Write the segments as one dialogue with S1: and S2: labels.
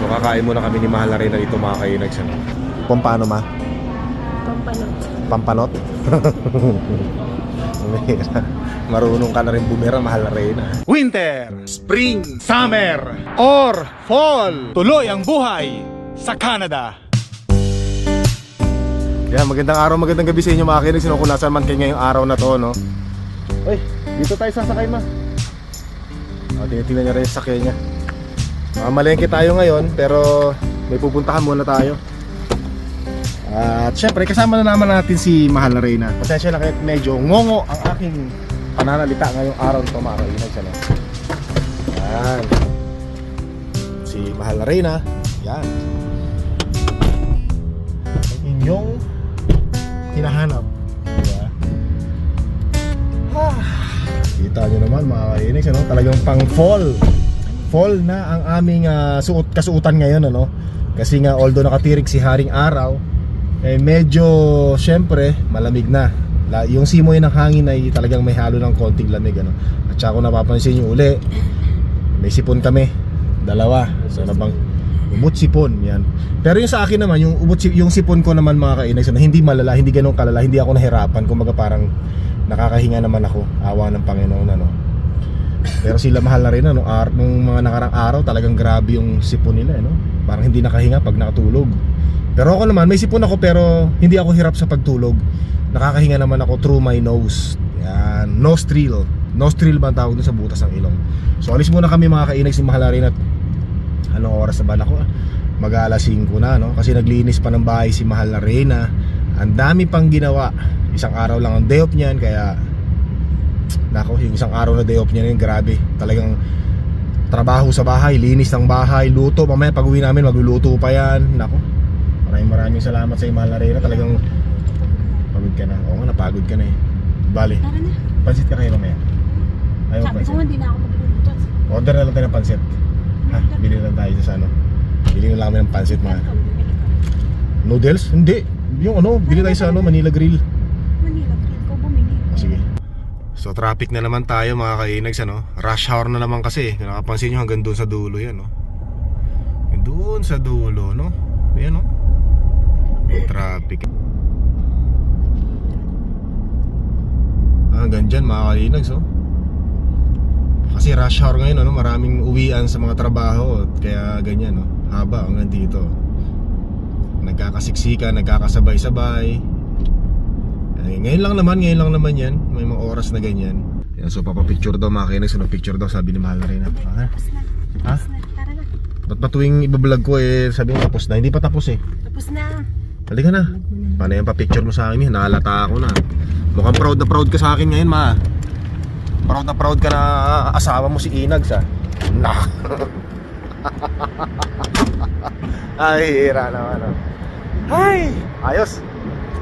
S1: So kakain muna kami ni Mahal na rin na dito mga kainags. Ano? Kung paano ma?
S2: Pampalot.
S1: Pampanot? Marunong ka na rin bumira, Mahal na rin.
S3: Winter, Spring, Summer, or Fall. Tuloy ang buhay sa Canada.
S1: Yan, magandang araw, magandang gabi sa inyo mga kinig. Sino kung nasaan man kayo ngayong araw na to, no? Uy, dito tayo sasakay ma. O, tinitingnan niya rin yung sakay niya. Mamalengke tayo ngayon, pero may pupuntahan muna tayo. At syempre, kasama na naman natin si Mahal na Reyna. Pasensya na kahit medyo ngongo ang aking pananalita ngayong araw nito mga kainig. Ano? Yan. Si Mahal na Reyna. Yan. Ang inyong hinahanap. Diba? Ah, kita nyo naman mga kainig. Ano? Talagang pang fall. Fall na ang aming ah, suot kasuotan ngayon. Ano? Kasi nga although nakatirik si Haring Araw, eh medyo syempre malamig na. La, yung simoy ng hangin ay talagang may halo ng konting lamig ano. At saka kung napapansin nyo uli, may sipon kami. Dalawa. So nabang ubot sipon yan. Pero yung sa akin naman, yung ubot si- yung sipon ko naman mga kainag, na hindi malala, hindi ganun kalala, hindi ako nahirapan. Kumbaga parang nakakahinga naman ako. Awa ng Panginoon ano. Pero sila mahal na rin ano, ar- nung mga nakarang araw talagang grabe yung sipon nila, ano. Parang hindi nakahinga pag nakatulog. Pero ako naman, may sipon ako pero hindi ako hirap sa pagtulog. Nakakahinga naman ako through my nose. Yan, nostril. Nostril ba ang tawag sa butas ng ilong. So alis muna kami mga kainag si Mahal na rin at anong oras na ba ako? Mag alas 5 na no kasi naglinis pa ng bahay si Mahal na Reyna. Ang dami pang ginawa. Isang araw lang ang day off niyan kaya Nako, yung isang araw na day off niya yun, grabe. Talagang trabaho sa bahay, linis ng bahay, luto. Mamaya pag uwi namin, magluluto pa yan. Nako, maraming maraming salamat sa Mahal na Reyna. Talagang pagod ka na. Oo nga, napagod ka na eh. Bali,
S2: Tara na.
S1: pansit ka kayo mamaya. Ayaw
S2: Sabi ko
S1: pansit.
S2: hindi na ako magluluto.
S1: Order na lang tayo ng pansit. Ha? Bili lang tayo sa ano. Bili na lang kami ng pansit mga. Noodles? Hindi. Yung ano, bili tayo sa ano, Manila Grill.
S2: Manila, friend ko bumili.
S1: O, sige. So traffic na naman tayo mga kainags ano. Rush hour na naman kasi. Kung nakapansin nyo hanggang doon sa dulo yan no. Doon sa dulo no. Ayan no. Traffic. Ah, Hanggang dyan mga kainags oh. Kasi rush hour ngayon ano, maraming uwian sa mga trabaho kaya ganyan no. Haba hanggang dito. Nagkakasiksika, nagkakasabay-sabay. Ay, ngayon lang naman, ngayon lang naman yan. May mga oras na ganyan. Yan, so papapicture daw mga kinex. Ano picture daw sabi ni Mahal na rin.
S2: Tapos na.
S1: Ha?
S2: Tapos na. Tara na.
S1: ba't ba tuwing ibablog ko eh sabi mo tapos na? Hindi pa tapos eh.
S2: Tapos na.
S1: Halika na. Paano yung papicture mo sa akin? Nahalata ako na. Mukhang proud na proud ka sa akin ngayon ma. Proud na proud ka na asawa mo si Inags ah. Nah. Ay, hira naman ah. Ay, ayos.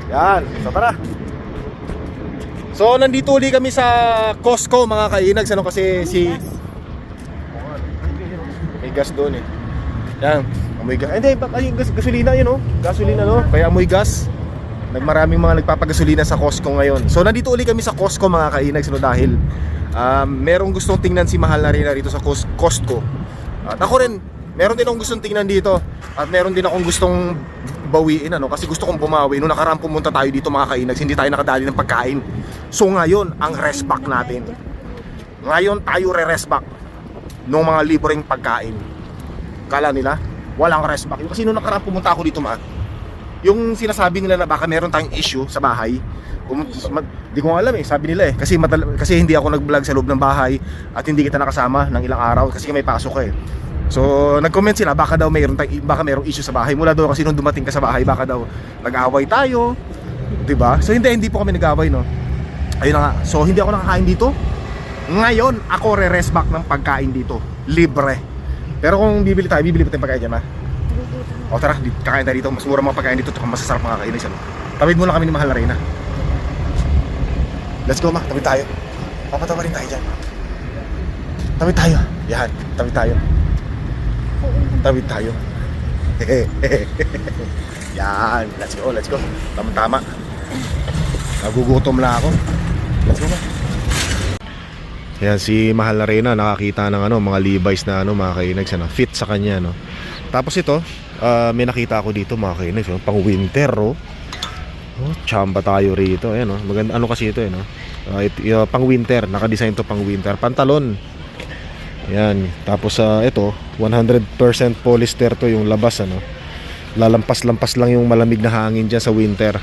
S1: Yan, so tara. So nandito uli kami sa Costco mga kainags ano kasi si may gas doon eh. Yan, amoy gas. Eh, Hindi, ba- ay, gas, gasolina yun oh. Gasolina no. Kaya amoy gas. Nagmaraming mga nagpapagasolina sa Costco ngayon. So nandito uli kami sa Costco mga kainags no dahil um, merong gustong tingnan si Mahal na rin rito sa Cos- Costco. At ako rin, meron din akong gustong tingnan dito. At meron din akong gustong bawiin ano? Kasi gusto kong bumawi. Nung nakaraan pumunta tayo dito mga kainags hindi tayo nakadali ng pagkain. So ngayon ang rest back natin. Ngayon tayo re-rest back nung mga libreng pagkain. Kala nila walang rest back. Kasi nung nakaraan pumunta ako dito ma yung sinasabi nila na baka meron tayong issue sa bahay pumunta, ma- di ko alam eh. Sabi nila eh kasi, kasi hindi ako nag-vlog sa loob ng bahay at hindi kita nakasama ng ilang araw kasi may pasok eh So, nag-comment sila baka daw mayroon tayong baka mayroong issue sa bahay. Mula daw kasi nung dumating ka sa bahay, baka daw nag-away tayo. 'Di ba? So hindi hindi po kami nag-away, no. Ayun na nga. So hindi ako nakakain dito. Ngayon, ako re-rest back ng pagkain dito. Libre. Pero kung bibili tayo, bibili pa tayong pagkain dyan, ha? O tara, kakain tayo dito. Mas mura mga pagkain dito, tsaka masasarap mga kainis. Ano? Tawid muna kami ni Mahal na Reyna. Let's go, ma. Tawid tayo. Papatawa rin tayo dyan. Tawid tayo. Yan, tawid tayo. Tawid tayo. Yan, let's go, let's go. Tama-tama. Nagugutom na ako. Let's go na. Yan si Mahal na Reyna nakakita ng ano mga Levi's na ano mga kainags na fit sa kanya no. Tapos ito, ah, may nakita ako dito mga kainis, oh, pang winter oh. Oh, chamba tayo rito. Ayan oh. Maganda ano kasi ito eh no. Ah, it- uh, pang winter, naka-design to pang winter. Pantalon. Yan. Tapos sa ito, 100% polyester to yung labas ano. Lalampas-lampas lang yung malamig na hangin diyan sa winter.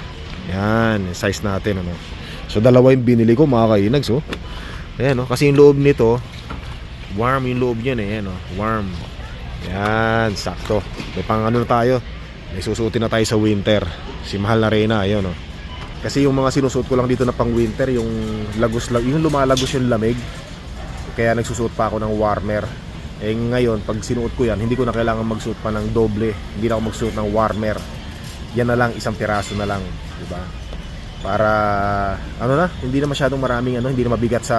S1: Yan, size natin ano. So dalawa yung binili ko mga kainags oh. Ayan oh, kasi yung loob nito warm yung loob niyan eh, ayan oh, warm. Yan, sakto. May pang ano na tayo. May susuotin na tayo sa winter. Si Mahal na Reyna, ayun oh. Kasi yung mga sinusuot ko lang dito na pang winter, yung lagos lag, yung lumalagos yung lamig. Kaya nagsusuot pa ako ng warmer. Eh ngayon, pag sinuot ko yan, hindi ko na kailangan magsuot pa ng doble. Hindi na ako magsuot ng warmer. Yan na lang, isang piraso na lang, di ba? Para ano na, hindi na masyadong maraming ano, hindi na mabigat sa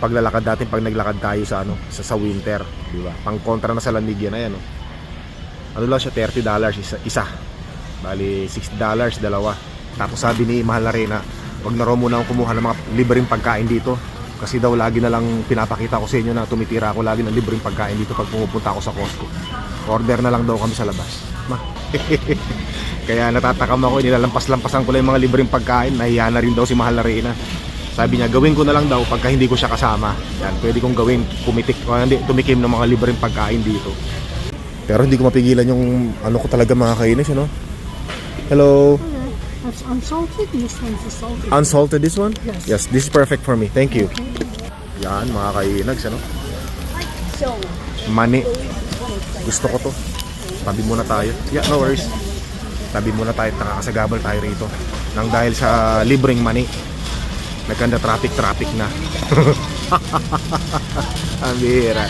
S1: paglalakad natin pag naglakad tayo sa ano, sa, sa winter, di ba? Pang kontra na sa lamig yan, ayan oh. Ano lang siya, 30 dollars isa, isa. Bali, 60 dollars dalawa. Tapos sabi ni Mahal na Reyna, wag na raw muna akong kumuha ng mga libreng pagkain dito. Kasi daw lagi na lang pinapakita ko sa inyo na tumitira ako lagi ng libreng pagkain dito pag pumupunta ako sa Costco. Order na lang daw kami sa labas. Ma. Kaya natatakam ako, nilalampas-lampasan ko lang yung mga libreng pagkain. Nahiya na rin daw si Mahal na Reyna. Sabi niya, gawin ko na lang daw pagka hindi ko siya kasama. Yan, pwede kong gawin, pumitik, o hindi, tumikim ng mga libreng pagkain dito. Pero hindi ko mapigilan yung ano ko talaga mga kainis, ano? Hello?
S2: That's unsalted. This one's the salted.
S1: Unsalted this one?
S2: Yes.
S1: Yes, this is perfect for me. Thank you. Yan, mga kainags, ano?
S2: So,
S1: Mani. Gusto ko to. Tabi muna tayo. Yeah, no worries. Tabi muna tayo, nakakasagabal tayo rito. Nang dahil sa libreng mani. Nagkanda traffic-traffic na. Ang bihira.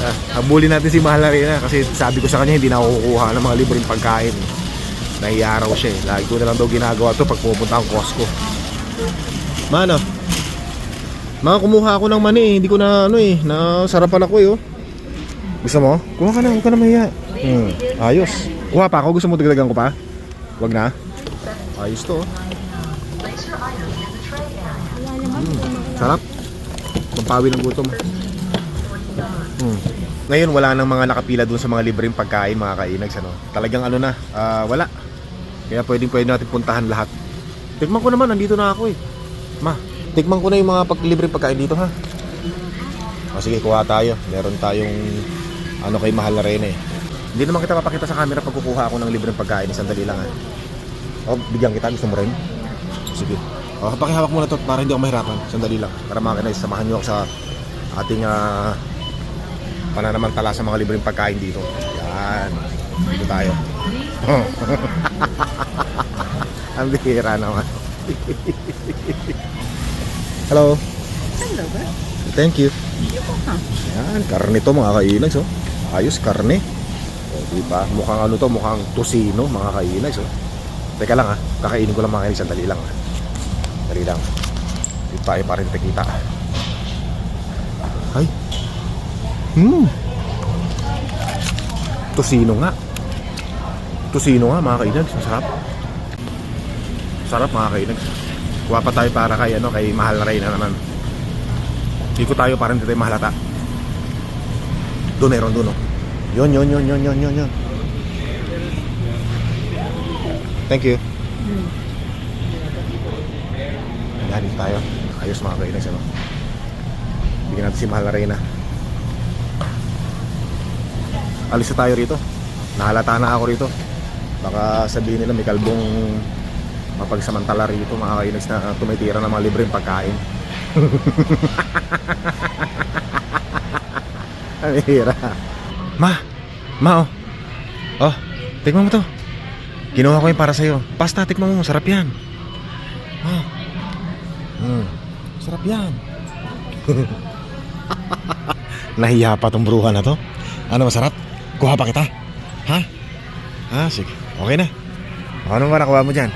S1: Ah, habulin natin si Mahal na rin kasi sabi ko sa kanya hindi na kukuha ng mga libreng pagkain. Nahiya raw siya eh. Lagi ko na lang daw ginagawa to pag pupunta akong Costco. Mano? Mga kumuha ako ng mani eh. Hindi ko na ano eh. Nasarapan ako eh oh. Gusto mo? Kuha ka na, huwag ka na mahiya. Hmm, ayos. Kuha pa ako, gusto mo dagdagan ko pa? Wag na. Ayos to. oh. Hmm, sarap. Pampawi ng gutom. Hmm. Ngayon wala nang mga nakapila dun sa mga libreng pagkain mga kainags ano. Talagang ano na, ah, wala. Kaya pwedeng pwede natin puntahan lahat. Tikman ko naman, nandito na ako eh. Ma, tikman ko na yung mga pag libreng pagkain dito ha. O sige, kuha tayo. Meron tayong ano kay Mahal na rin eh. Hindi naman kita papakita sa camera pag kukuha ako ng libreng pagkain. Sandali lang ha. O, bigyan kita. Gusto mo rin? Sige. O, pakihawak muna to para hindi ako mahirapan. Sandali lang. Para mga kanay, samahan nyo ako sa ating ah, pananamantala sa mga libreng pagkain dito. Yan. Dito tayo. Ang bihira naman. Hello.
S2: hello ba?
S1: Thank you. Yan, karne to mga kainags oh. Ayos karne. O, di ba? Mukhang ano to, mukhang tosino mga kainags oh. Teka lang ha, kakainin ko lang mga kainags, sandali lang ha. Dali lang. Dito tayo pa rin tekita. Ay. Hmm. Tosino nga. Tosino nga mga kainags, masarap. Sarap mga kainags. Kuha pa tayo para kay ano, kay Mahal na Reyna naman. Ikot tayo parang hindi tayo mahalata. Doon meron doon oh. Yun, yun, yun, yun, yun, yun, yun. Thank you. Yan, dito tayo. Ayos mga kainis, ano. Bigyan natin si Mahal na Reyna. Alis na tayo rito. Nahalata na ako rito. Baka sabihin nila may kalbong mapagsamantala rito mga kainis na uh, tumitira ng mga libreng pagkain. Ang hira. Ma! Ma oh! Oh, tikman mo to. Ginawa ko yung para sa'yo. Pasta, tikman mo. Sarap yan. Oh. Mm. Sarap yan. Nahiya pa tong bruha na to. Ano masarap? Kuha pa kita. Ha? Ha? Sige. Okay na. Ano ba nakuha mo dyan?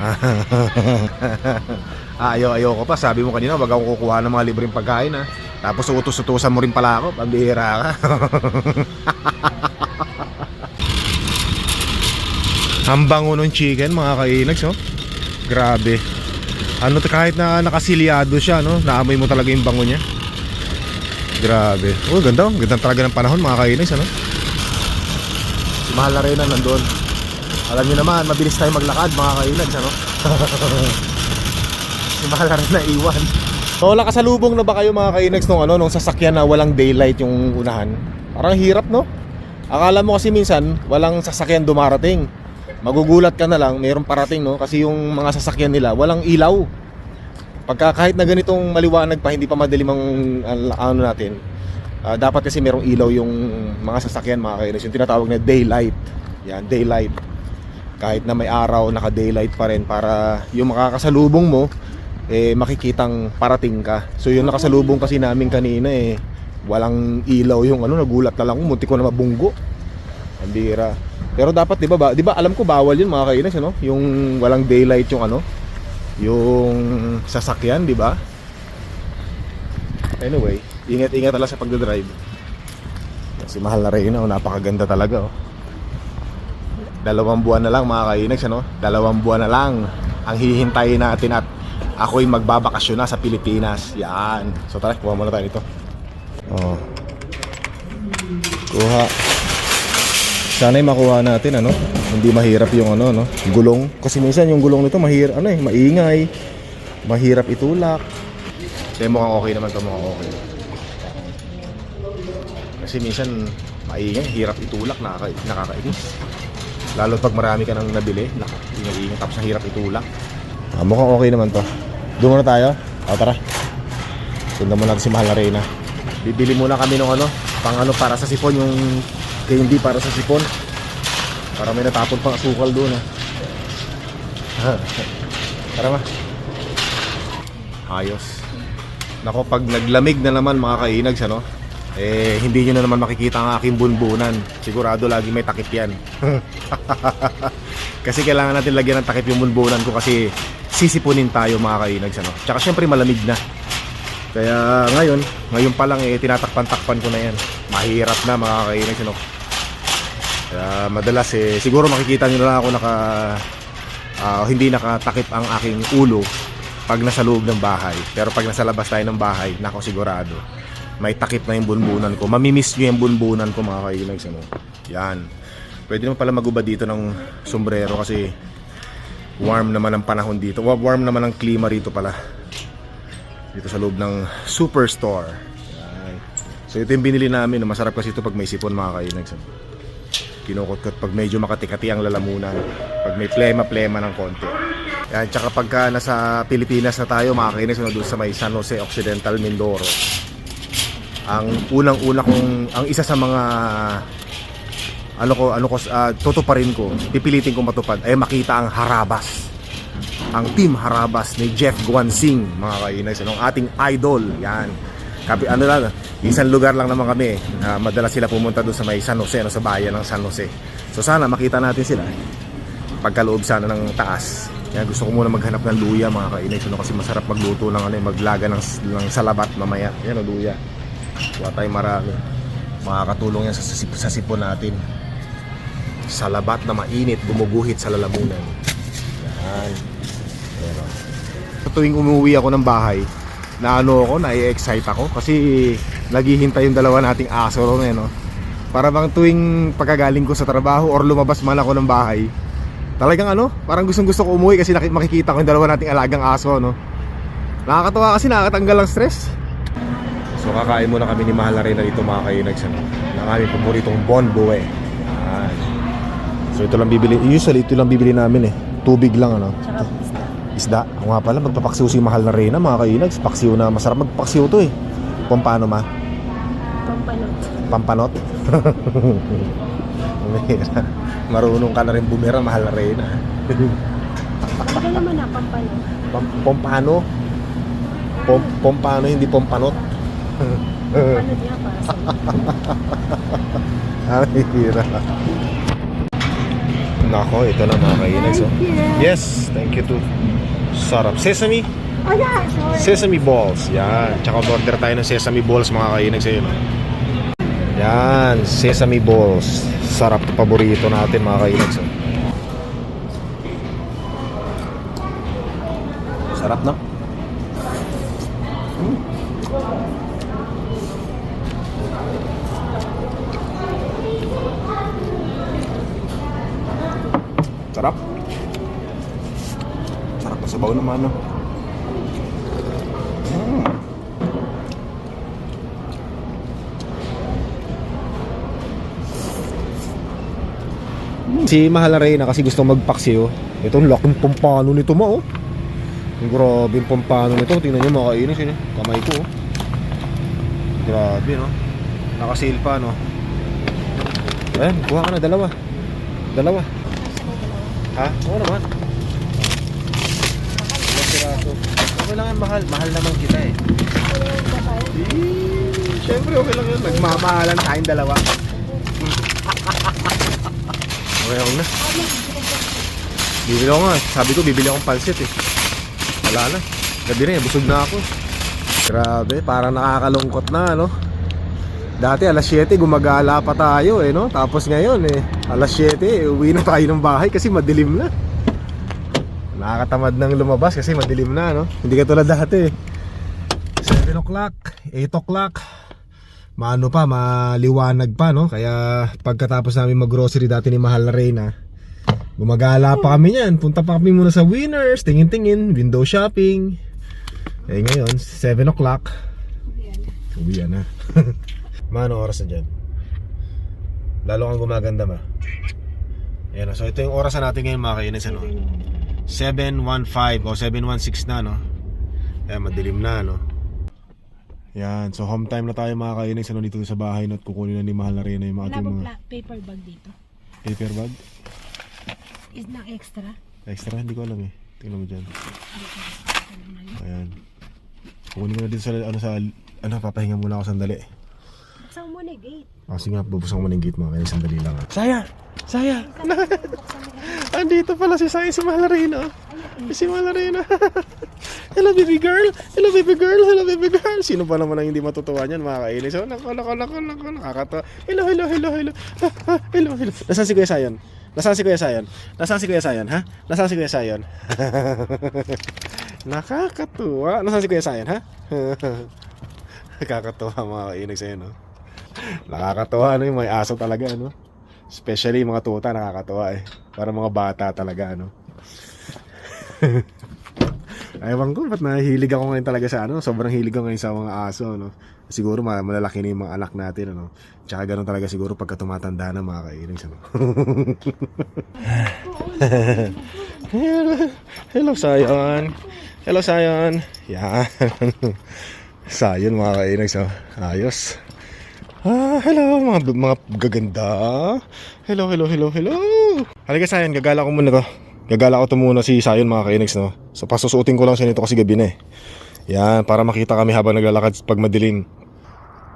S1: Ah, ayaw, ayaw ko pa. Sabi mo kanina, wag akong kukuha ng mga libreng pagkain ha. Tapos utos-utusan mo rin pala ako. Pambihira ka. Ang bango ng chicken, mga kainags, oh. Grabe. Ano kahit na nakasilyado siya, no? Naamoy mo talaga yung bango niya. Grabe. Oh, ganda. Ganda talaga ng panahon, mga kainags, ano? Mahal na rin na nandun. Alam niyo naman, mabilis tayo maglakad mga kainags, ano? si Mahal na rin na iwan. So, nakasalubong na ba kayo mga kainags nung ano, nung sasakyan na walang daylight yung unahan? Parang hirap, no? Akala mo kasi minsan, walang sasakyan dumarating. Magugulat ka na lang, mayroong parating, no? Kasi yung mga sasakyan nila, walang ilaw. Pagka kahit na ganitong maliwanag pa, hindi pa madalim ang ang- ano natin, ah, dapat kasi merong ilaw yung mga sasakyan, mga kainis. Yung tinatawag na daylight. Yan, daylight. Kahit na may araw, naka-daylight pa rin para yung makakasalubong mo, eh makikitang parating ka. So yung nakasalubong kasi namin kanina eh walang ilaw yung ano nagulat na lang ako munti ko na mabunggo. Ang bira. Pero dapat 'di ba, ba 'di ba alam ko bawal yun mga kainis ano, yung walang daylight yung ano, yung sasakyan, 'di ba? Anyway, ingat-ingat lang sa pagdadrive. Si mahal na Reyna, oh, napakaganda talaga oh. Dalawang buwan na lang mga kainags ano? Dalawang buwan na lang ang hihintayin natin at ako'y magbabakasyon na sa Pilipinas. Yan. So tara, kuha muna tayo nito. Oh. Kuha. Sana'y makuha natin ano. Hindi mahirap yung ano no, gulong kasi minsan yung gulong nito mahirap ano eh, maingay. Mahirap itulak. Pero mukhang okay naman to, mukhang okay. Kasi minsan maingay, hirap itulak, nakaka nakakainis. Lalo pag marami ka nang nabili, naka, ingay tapos ang hirap itulak. Ah, mukhang okay naman to. Doon muna tayo. O tara. Sundan mo natin si Mahal na Reyna. Bibili muna kami ng ano, pang ano para sa sipon yung candy para sa sipon. Para may natapon pang asukal doon ah. tara ma. Ayos. Nako, pag naglamig na naman mga kainags, ano, eh, hindi nyo na naman makikita ang aking bunbunan. Sigurado lagi may takip yan. kasi kailangan natin lagyan ng takip yung bunbunan ko kasi sisipunin tayo mga kainags, ano. Tsaka syempre malamig na. Kaya ngayon, ngayon pa lang eh, tinatakpan-takpan ko na yan. Mahirap na mga kainags, ano. Kaya madalas eh, siguro makikita nyo na ako naka, ah, hindi nakatakip ang aking ulo pag nasa loob ng bahay. Pero pag nasa labas tayo ng bahay, nako sigurado, may takip na yung bunbunan ko. Mamimiss nyo yung bunbunan ko mga kainags. Ano? Yan. Pwede naman pala magubad dito ng sombrero kasi warm naman ang panahon dito. Wa- Warm naman ang klima rito pala. Dito sa loob ng superstore. Yan. So ito yung binili namin. Masarap kasi ito pag may sipon mga kainags. Ano? Kinukot-kot pag medyo makatikati ang lalamunan. Pag may plema-plema ng konti. Yan, tsaka pagka nasa Pilipinas na tayo, makakainis na doon sa may San Jose Occidental, Mindoro. Ang unang-una kong, ang isa sa mga ano ko, ano ko, uh, tutuparin ko, pipilitin ko matupad, ay makita ang Harabas. Ang team Harabas ni Jeff Guansing, mga kainis, anong ating idol, yan. Kapi, ano lang, isang lugar lang naman kami, uh, madalas sila pumunta doon sa may San Jose, ano, sa bayan ng San Jose. So sana makita natin sila pagkaloob sana ng taas. Kaya gusto ko muna maghanap ng luya mga kainay. Ano, kasi masarap magluto ng ano, maglaga ng, ng salabat mamaya. Yan o luya. Kuha tayo marami. Makakatulong yan sa, sa, sa sipon natin. Salabat na mainit, gumuguhit sa lalamunan. Yan. Pero, sa tuwing umuwi ako ng bahay, na ano ako, na-excite ako kasi naghihintay yung dalawa nating aso ron eh, no? Para bang tuwing pagkagaling ko sa trabaho or lumabas man ako ng bahay, talagang ano, parang gustong gusto ko umuwi kasi makikita ko yung dalawa nating alagang aso, no? Nakakatawa kasi nakakatanggal ng stress. So kakain muna kami ni Mahal na rin na dito mga kainags, ano? Ng aming paboritong Bon Buwe. Yan. So ito lang bibili, usually ito lang bibili namin eh. Tubig lang ano. Isda. Ako nga pala, magpapaksiw si Mahal na Reyna mga kainags. Paksiw na, masarap magpaksiw to eh. Kung paano ma?
S2: Pampanot.
S1: Pampanot. Marunong ka na rin bumira, mahal na Reyna.
S2: Baka naman na, pampanot.
S1: Pom pompano? Pom pompano, hindi pompanot.
S2: Ano niya para sa
S1: Ay, hira. Nako, ito na mga kainags. Oh. Yes, thank you too. Sarap. Sesame?
S2: Oh yeah, sure.
S1: Sesame balls. Yan. Tsaka order tayo ng sesame balls mga kainags ayun. oh. Yan, sesame balls. Sarap paborito natin mga kainags. oh. Sarap no? Sabaw naman, no? Mm. Si Mahal na Reyna kasi gusto magpaksiyo. Ito ang laking pampano nito mo, oh. Grabe yung pampano nito. Tingnan nyo, makainis yun, eh. Kamay ko, oh. Grabe, no? Nakasil pa, no? Ayan, kuha ka na, dalawa. Dalawa. Ha? Oo naman. Piraso. Okay lang yan, mahal. Mahal naman kita, eh. Eh, Siyempre, okay lang yun. Nagmamahalan tayong dalawa. okay ako na. Bibili ako nga. Sabi ko, bibili akong pansit, eh. Wala na. Gabi na, eh. busog na ako. Grabe, parang nakakalungkot na, no? Dati alas 7 gumagala pa tayo eh no. Tapos ngayon eh alas 7 eh, uwi na tayo ng bahay kasi madilim na. Nakakatamad nang lumabas kasi madilim na no. Hindi ka tulad dati. 7 o'clock, 8 o'clock. Maano pa, maliwanag pa no. Kaya pagkatapos namin mag-grocery dati ni Mahal na Reyna, gumagala pa kami niyan. Punta pa kami muna sa Winners, tingin-tingin, window shopping. Eh ngayon, 7 o'clock. Uwi na. Mano oras na dyan? Lalo kang gumaganda ma. Ayan, so ito yung orasan natin ngayon mga kainis ano. 7.15 o 7.16 na no. Ayan, madilim na no. Yan, so home time na tayo mga kainis ano dito sa bahay no at kukunin na ni Mahal na rin yung mga ating mga
S2: paper bag dito?
S1: paper bag.
S2: Is na extra?
S1: Extra, hindi ko alam eh. Tingnan mo dyan. Ayan. Kukunin ko na dito sa ano sa ano papahinga muna ako sandali.
S2: Buksan mo muna yung gate.
S1: Kasi nga, bubusang ko muna yung gate mga kainis sandali lang ha. Saya! Saya! Andito pala si Sai si Malarina. Si Malarina. Hello baby girl. Hello baby girl. Hello baby girl. Sino pa naman ang hindi matutuwa niyan mga kainis? Oh, nako nako nako nako nakakatawa. Hello hello hello hello. Hello hello. Nasaan si Kuya Sayon? Nasaan si Kuya Sayon? Nasaan si Kuya Sayon, ha? Nasaan si Kuya Sayon? Nakakatuwa. Nasaan si Kuya Sayon, ha? Nakakatuwa mga kainis sa'yo, no? Nakakatuwa yung may aso talaga ano. Especially mga tuta nakakatuwa eh. Para mga bata talaga ano. Ewan ko, ba't nahihilig ako ngayon talaga sa ano, sobrang hilig ako ngayon sa mga aso, no? Siguro ma- malalaki na yung mga anak natin, ano? Tsaka ganun talaga siguro pagka tumatanda na mga kainag, ano? hello, hello, Sayon. Hello, Sayon. Yan. Sayon, mga kainag, so, ayos. Ah, hello mga mga gaganda. Hello, hello, hello, hello. Halika Sayon, gagala ko muna to. Gagala ko to muna si Sayon mga kainags no. So pasusuotin ko lang siya nito kasi gabi na eh. Yan, para makita kami habang naglalakad pag madilim.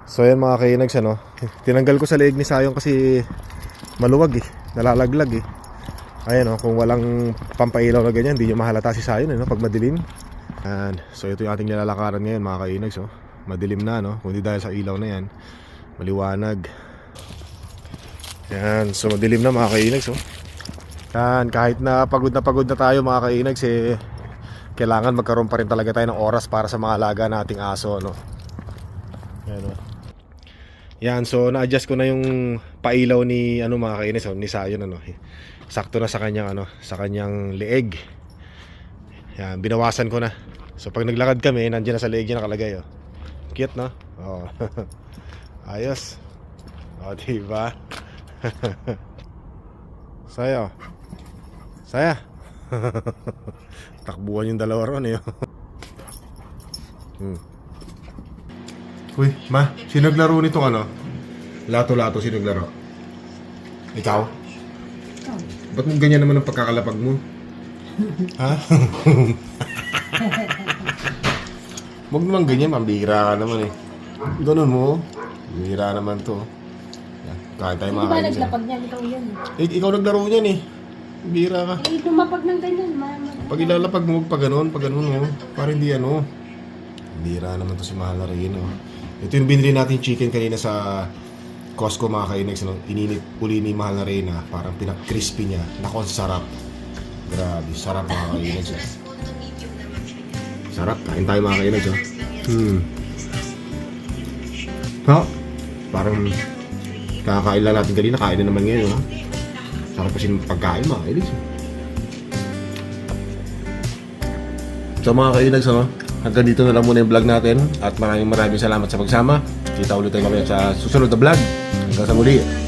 S1: So yan mga kainags ano. Tinanggal ko sa leeg ni Sayon kasi maluwag eh. Nalalaglag eh. Ayan oh, kung walang pampailaw na ganyan, hindi nyo mahalata si Sayon eh, no, pag madilim. Yan. So ito yung ating nilalakaran ngayon mga kainags oh. Madilim na no, kundi dahil sa ilaw na yan maliwanag. Yan. So madilim na mga kainags oh. yan. Kahit na pagod na pagod na tayo mga kainags eh kailangan magkaroon pa rin talaga tayo ng oras para sa mga alaga nating aso no? Yan oh. yan. So na-adjust ko na yung pailaw ni ano mga kainags oh, ni Sayon ano. Sakto na sa kanyang ano sa kanyang leeg. Yan. Binawasan ko na. So pag naglakad kami nandiyan na sa leeg niya nakalagay oh. Cute no? Oh Ayos. O, diba? Saya. Saya. Takbuhan yung dalawa ron eh. hmm. Uy, ma, sino naglaro nitong ano? Lato-lato, sino naglaro? Ikaw? Ba't mo ganyan naman ang pagkakalapag mo? ha? Huwag naman ganyan, mambihira ka naman eh. Ganun mo. Bihira naman to. Yan, kain tayo
S2: Hindi
S1: mga
S2: ba
S1: kainis.
S2: naglapag niyan? Ikaw yun.
S1: Eh, ikaw naglaro niyan eh. Bihira ka.
S2: Eh, lumapag ng ganyan. Mama.
S1: Pag ilalapag mo, pag ganun, pag ganun mo, parang hindi ano. Bihira naman to si Mahal na rin, oh. Ito yung binili natin chicken kanina sa Costco mga kainex, no? Ininit uli ni Mahal na rin, Parang pinak-crispy niya. Naku, ang sarap. Grabe, sarap mga kainex, oh. Sarap, kain tayo mga kainex, oh. Hmm. Ha? Parang kakain lang natin kanina, kain na naman ngayon, ha? Sarap kasi ng pagkain, mga kailis. So mga kailis, ano? Hanggang dito na lang muna yung vlog natin at maraming maraming salamat sa pagsama. Kita ulit tayo mamaya sa susunod na vlog. Hanggang sa muli.